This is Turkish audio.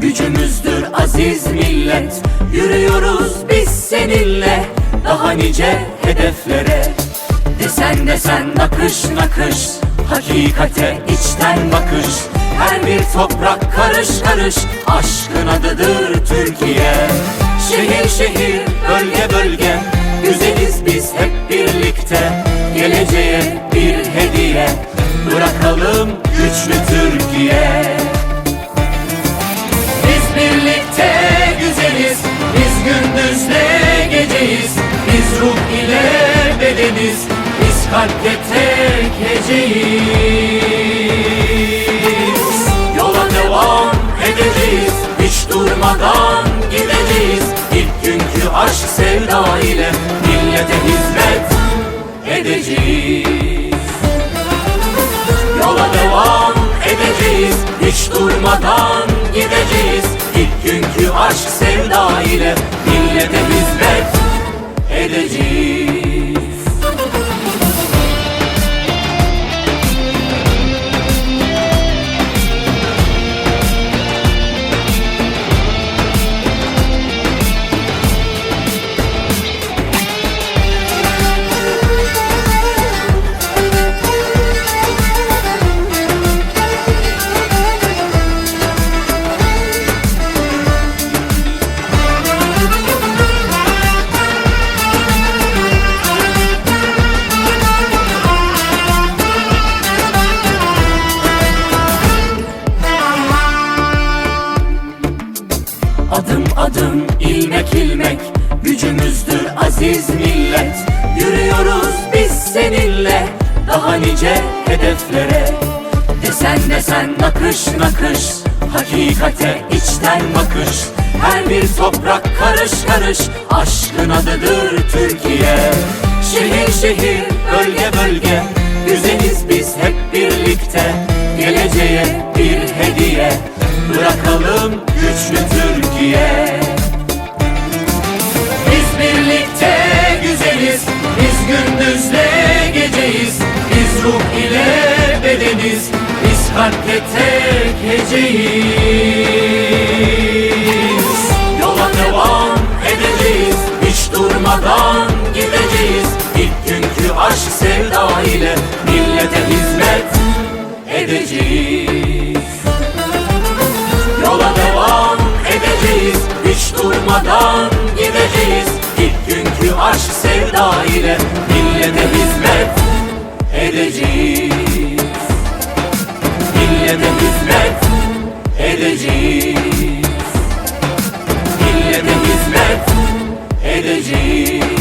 gücümüzdür aziz millet. Yürüyoruz biz seninle daha nice hedeflere. Desen desen nakış nakış Hakikate içten bakış. Her bir toprak karış karış Aşkın adıdır Türkiye. Şehir şehir bölge bölge Güzeliz biz hep birlikte. Geleceğe bir hediye Bırakalım güçlü Türkiye Biz kalpte tek heceyiz. Yola devam edeceğiz Hiç durmadan gideceğiz. İlk günkü aşk sevda ile Millete hizmet edeceğiz. Yola devam edeceğiz Hiç durmadan gideceğiz. İlk günkü aşk sevda ile Millete hizmet edeceğiz ilmek ilmek Gücümüzdür aziz millet. Yürüyoruz biz seninle Daha nice hedeflere. Desen desen nakış nakış Hakikate içten bakış. Her bir toprak karış karış Aşkın adıdır Türkiye. Şehir şehir bölge bölge Güzeliz biz hep birlikte. Geleceğe bir hediye Bırakalım güçlü Türkiye bedeniz Biz kalpte tek heceyiz Yola devam edeceğiz Hiç durmadan gideceğiz. İlk günkü aşk sevda ile Millete hizmet edeceğiz. Yola devam edeceğiz Hiç durmadan gideceğiz. İlk günkü aşk sevda ile Millete hizmet edeceğiz e hizmet edeceğiz